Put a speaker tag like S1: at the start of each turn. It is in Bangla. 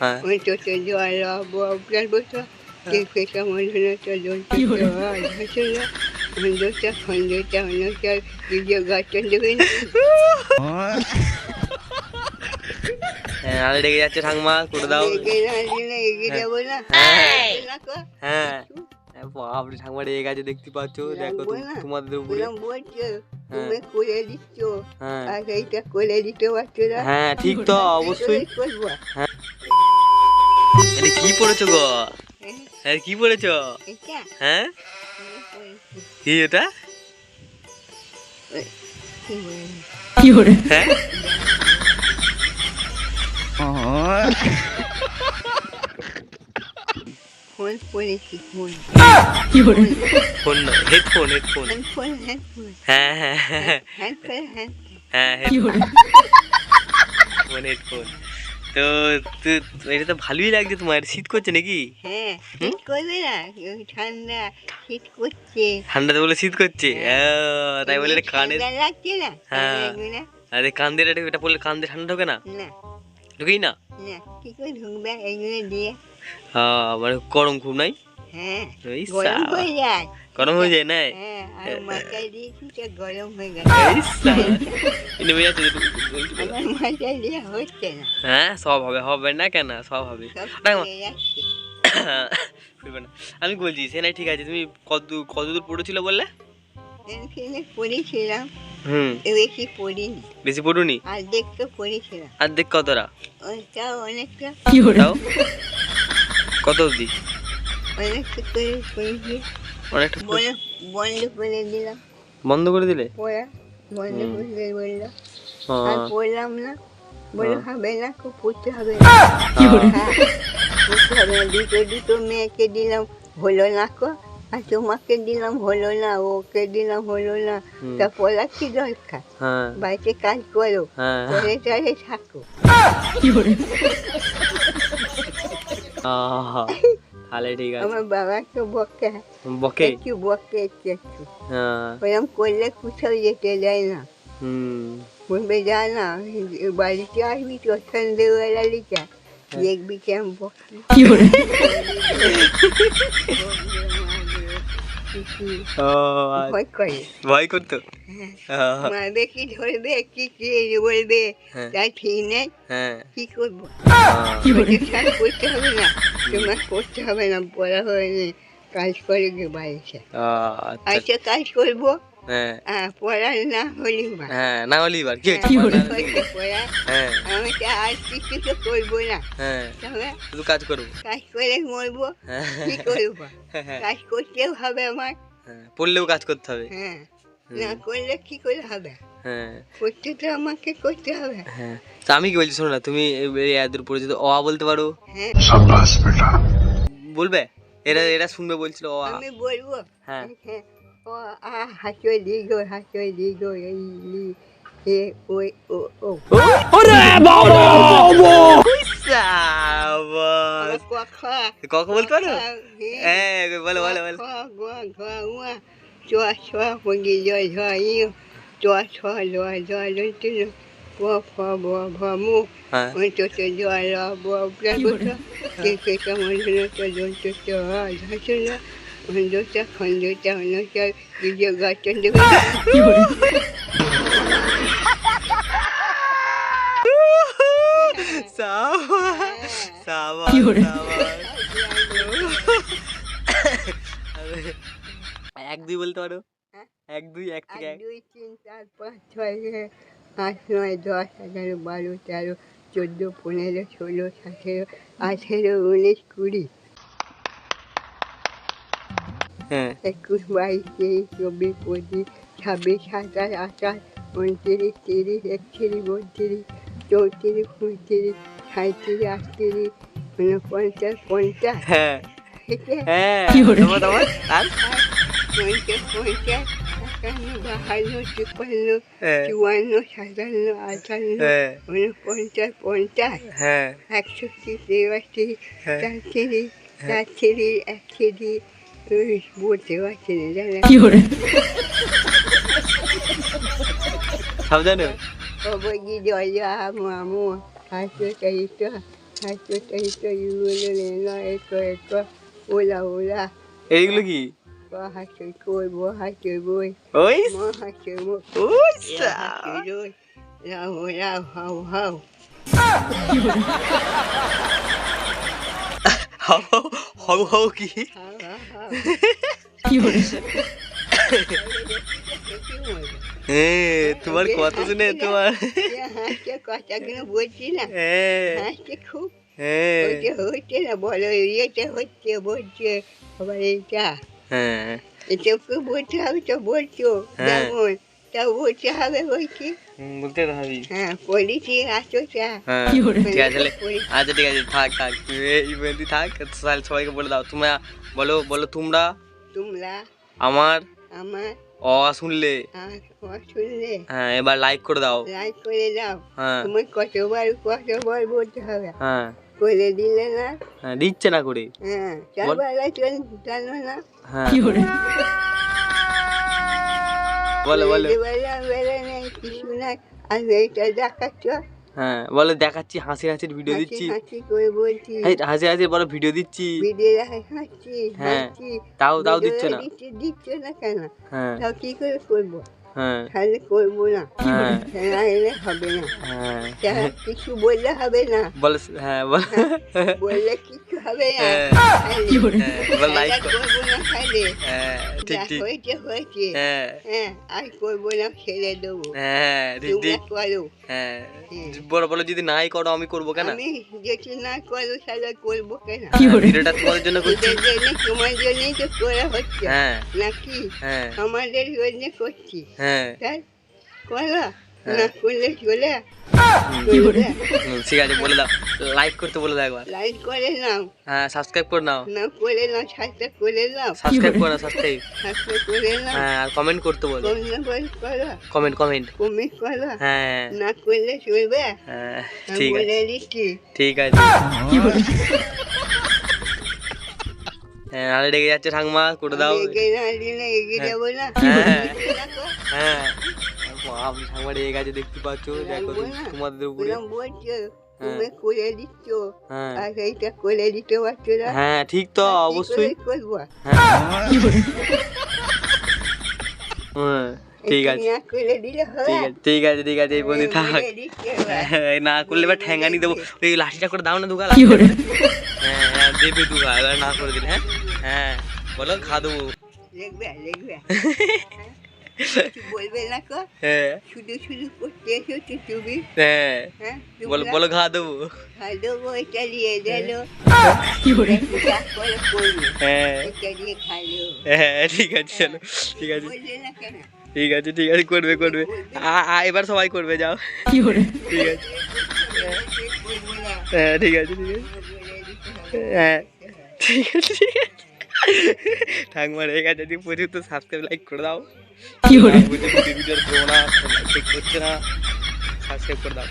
S1: হ্যাঁ
S2: doa la bò plan bớt đó. Cái cái cái món nó cho don cho cho à, nó cho nó. Mình đó cho mình đó cho nó cho cái giờ gà chân đó bên.
S1: হ্যাঁ আলে ডেকে যাচ্ছে ঠাকমা করে দাও. হ্যাঁ হ্যাঁ বাপরে ঠাকমা রেগে গেছে দেখতে পাচ্ছ দেখো। তোমাদের উপরে। হ্যাঁ।
S2: তুমি করে দিচ্ছ
S1: হ্যাঁ।
S2: আর এইটা করে দিতে পারছ না।
S1: হ্যাঁ ঠিক তো অবশ্যই। এটা কি পড়েছো গো? হ্যাঁ কি পড়েছো? হ্যাঁ? কি এটা?
S2: কি
S1: হ্যাঁ?
S2: ফোন ফোন
S1: ফোন না হেডফোন হেডফোন হ্যাঁ হ্যাঁ হ্যাঁ হ্যাঁ হেডফোন হেডফোন তো তো- এটা তো ভালোই লাগছে তোমার। শীত করছে নাকি?
S2: হ্যাঁ শীত করবে না। ঠান্ডা শীত করছে।
S1: ঠান্ডাতে বলে শীত করছে? আহ, তাই বলে কানে
S2: লাগছে না।
S1: হ্যাঁ। আরে কান দিয়ে এটা বললে কান ঠান্ডা ঢোকে না?
S2: না।
S1: ঢুকেই না?
S2: না কি করে ঢুকবে? এইগুলো দিয়ে
S1: মানে গরম খুব নাই?
S2: হ্যাঁ গরম হয়ে যায়।
S1: না
S2: হ্যাঁ হয়ে
S1: হ্যাঁ সব হবে হবে কেন? সব হবে। আমি বলছি সে নাই ঠিক আছে তুমি কত কত পড়েছিল বললে?
S2: এখানে পড়েছিলাম।
S1: হুম।
S2: বেশি পড়িনি।
S1: বেশি পড়ুনি?
S2: আর দেখতে পড়েছিলাম।
S1: আর দেখ কতটা?
S2: ওইটা অনেকটা।
S1: কত অবধি?
S2: বন্ধ করে দিলাম।
S1: বন্ধ করে দিলে?
S2: পড়া বন্ধ করে দিয়ে আর পড়লাম না বলে হবে না পড়তে হবে হ্যাঁ হবে না। দুটো দুটো মেয়েকে দিলাম হলো না কো। আর তোমাকে দিলাম হলো না ওকে দিলাম হলো না। তা পড়া কি দরকার।
S1: হ্যাঁ।
S2: বাড়িতে কাজ করো।
S1: হ্যাঁ।
S2: থাকো।
S1: তাহলে ঠিক আছে
S2: আমার বাবাকে বকে
S1: বকে
S2: একটু বকে একটু একটু
S1: হ্যাঁ
S2: ওরম করলে কোথাও যেতে দেয় না
S1: হুম
S2: বলবে যা না বাড়িতে আসবি তো সন্ধ্যেবেলা লিখা দেখবি কেমন বকি
S1: ও আচ্ছা।
S2: ভয় করে
S1: ভয় করতো আহ,
S2: মারবে কি কি কি বলবে। তার ঠিক নেই কি করব? কাজ করতে হবে না। তোমার করতে হবে না পড়া হয়নি কাজ করে গে বাড়িতে
S1: আচ্ছা।
S2: কাজ করব। পড়া না হলে
S1: হ্যাঁ না হলে এবার কি হয়েছে?
S2: পড়া। আমি তো আর কিছু তো করব না।
S1: শুধু কাজ করব।
S2: কাজ করে মরবো। কি করব?
S1: হ্যাঁ।
S2: কাজ করতেও হবে আমার।
S1: হ্যাঁ, পড়লেও কাজ করতে হবে।
S2: হ্যাঁ। না করলে কি করে হবে?
S1: হ্যাঁ।
S2: করতে তো আমাকে করতে হবে।
S1: হ্যাঁ। তা আমি কি বলছি শোনো না তুমি এই এত দূর পড়েছো তো অ বলতে পারো।
S2: হ্যাঁ।
S1: বলবে? এরা এরা শুনবে বলছিল অ।
S2: আমি বলব।
S1: হ্যাঁ।
S2: হ্যাঁ। ও আ হাসো দিগো হাসো দিগো এই লি এ ওই ও ও।
S1: সাবাস।
S2: কথা
S1: কক বলতে পারো? হ্যাঁ বলো বলো বলো।
S2: গোয়া গোয়া গোয়া চোয়া ছোয়া পঙ্গি জয় ঝয় ইউ চোয়া ছোয়া লোয়া জয় লন্টিন গোয়া ফা বোয়া ভা মু
S1: হ্যাঁ
S2: ওই তো তো জয় লা বোয়া প্রাণ বসা কে কে কেমন হলো তো জন তো তো আজ হাসল খন্দটা খন্দটা অনটা বিজয় গাছন দেবে
S1: সাবাস সাবাস এক দুই বলতে পারো।
S2: হ্যাঁ?
S1: এক দুই এক থেকে এক
S2: দুই তিন চার পাঁচ ছয় আট নয় দশ এগারো বারো তেরো চোদ্দ পনেরো ষোলো সতেরো আঠেরো উনিশ কুড়ি।
S1: হ্যাঁ।
S2: একুশ বাইশ তেইশ চব্বিশ পঁচিশ ছাব্বিশ সাতাশ আঠাশ উনত্রিশ তিরিশ একত্রিশ বত্রিশ চৌত্রিশ পঁয়ত্রিশ সাঁত্রিশ আটত্রিশ ঊনপঞ্চাশ পঞ্চাশ।
S1: হ্যাঁ। হ্যাঁ।
S2: পঞ্চাশ একান্ন বাহান্ন তিপ্পান্ন চুয়ান্ন সাতান্ন আটান্ন
S1: হ্যাঁ
S2: ঊনপঞ্চাশ পঞ্চাশ একষট্টি তেষট্টি
S1: হ্যাঁ।
S2: তেত্রিশ তেত্রিশ একত্রিশ বলতে পারছি না জানা
S1: সব জানো
S2: বাবাজি জয়া মামু Hacho-taito, hacho-taito, yululelo, eco, eco, hola, hola.
S1: এইগুলো কি
S2: Hacho, koi, bo, hacho, boy,
S1: ওই
S2: mo, hacho, mo.
S1: ওই
S2: Ya, hacho, boy. Lao, lao, hau, hau.
S1: হাও হাও হাও কি
S2: Hau, hau, hau.
S1: হ্যাঁ তোমার কথা শুনে তোমার
S2: hacho, কথাগুলো বলছি না
S1: হ্যাঁ
S2: হাসছে খুব
S1: হ্যাঁ
S2: হচ্ছে হচ্ছে না বলো ইয়েতে হচ্ছে বলছে আবার এইটা
S1: হ্যাঁ।
S2: এটাকে বলতে হবে তো বলছো।
S1: হ্যাঁ।
S2: যেমন তা বলতে হবে বলছি।
S1: বলতে তো হবেই।
S2: হ্যাঁ পলিসি আসোটা
S1: হ্যাঁ ঠিক আছে আচ্ছা ঠিক আছে থাক থাক এই পর্যন্ত থাক তাহলে সবাইকে বলে দাও। তোমরা বলো বলো তোমরা
S2: তোমরা
S1: আমার
S2: আমার
S1: অ শুনলে।
S2: শুনলে।
S1: হ্যাঁ এবার লাইক করে দাও।
S2: লাইক করে দাও।
S1: হ্যাঁ।
S2: তোমার কতবার কতবার বলতে হবে?
S1: হ্যাঁ।
S2: করে দিলে না?
S1: হ্যাঁ দিচ্ছে না করে।
S2: হ্যাঁ চারবেলা চল জানো না?
S1: হ্যাঁ। বলো বলো।
S2: বেলা বেলা নেই কিছু নাই আর এইটা দেখাচ্ছ?
S1: হ্যাঁ বলো দেখাচ্ছি হাসি হাসির ভিডিও দিচ্ছি।
S2: হাসি করে বলছি।
S1: হাসি হাসি বলো ভিডিও দিচ্ছি। হ্যাঁ, তাও তাও দিচ্ছে না।
S2: দিচ্ছে দিচ্ছে না কেন?
S1: হ্যাঁ।
S2: তাও কি করে করব?
S1: হ্যাঁ
S2: তাহলে করব না
S1: হ্যাঁ।
S2: না এলে হবে না।
S1: হ্যাঁ।
S2: তা কিছু বললে হবে না।
S1: বলো হ্যাঁ বল।
S2: বললে কিছু হবে না
S1: হ্যাঁ। হ্যাঁ হ্যাঁ ঠিক ঠিক।
S2: হয়েছে হয়েছে।
S1: হ্যাঁ।
S2: হ্যাঁ আর করব না ছেড়ে দেবো।
S1: হ্যাঁ
S2: করো।
S1: হ্যাঁ। বলো বলো যদি নাই করো আমি করব কেন?
S2: আমি যেটি না করব তাহলে করব কেন?
S1: ভিডিওটা তোমাদের জন্য করছি।
S2: তোমার জন্যই তো করা হচ্ছে।
S1: হ্যাঁ।
S2: নাকি?
S1: হ্যাঁ।
S2: আমাদের জন্য করছি।
S1: হ্যাঁ।
S2: তাই করা।
S1: হ্যাঁ। ঠিক আছে বলে দাও। লাইক করতে বলে দাও একবার।
S2: লাইক করে নাও।
S1: হ্যাঁ সাবস্ক্রাইব করে নাও।
S2: না করে নাও সাথে করে নাও।
S1: সাবস্ক্রাইব করো সাবস্ক্রাইব
S2: করে নাও।
S1: হ্যাঁ আর কমেন্ট করতে বলো।
S2: করো
S1: কমেন্ট কমেন্ট
S2: কমে করো।
S1: হ্যাঁ।
S2: না করলে চলবে
S1: হ্যাঁ ঠিক আছে। ঠিক আছে। হ্যাঁ আরে রেগে যাচ্ছে ঠাকমা করে দাও।
S2: যাব না।
S1: হ্যাঁ। হ্যাঁ। আমি রেগে গেছে দেখতে পাচ্ছ দেখো তোমাদের উপরে।
S2: তুমি করে দিচ্ছ।
S1: হ্যাঁ।
S2: আর এইটা করে দিতে পারছ না।
S1: হ্যাঁ ঠিক তো অবশ্যই।
S2: করব?
S1: হ্যাঁ। হ্যাঁ, ঠিক আছে। ঠিক আছে ঠিক আছে এই বন্ধু থাক। হ্যাঁ, না করলে এবার ঠ্যাঙ্গানি দেবো। ওই লাঠিটা করে দাও না দুগা হ্যাঁ হ্যাঁ দেবে দুগা এবার না করে দিলে হ্যাঁ। হ্যাঁ বলো খা দেবো।
S2: লিখবে কিছু বলবে না কো
S1: হ্যাঁ।
S2: শুধু শুধু করতে এসেছ তুমি?
S1: হ্যাঁ।
S2: হ্যাঁ
S1: বলো বলো দেবো। হ্যাঁ। হ্যাঁ ঠিক আছে চলো ঠিক আছে। ঠিক আছে ঠিক আছে করবে করবে। এবার সবাই করবে যাও। ঠিক আছে। হ্যাঁ ঠিক আছে ঠিক আছে। হ্যাঁ ঠিক আছে ঠিক আছে। ঠাকুমা রেগে গেছে। প্রচুর তো সাবস্ক্রাইব লাইক করে দাও। বলছে ভিডিও ভিডিও করব ঠিক হচ্ছে না সাবস্ক্রাইব করে দাও।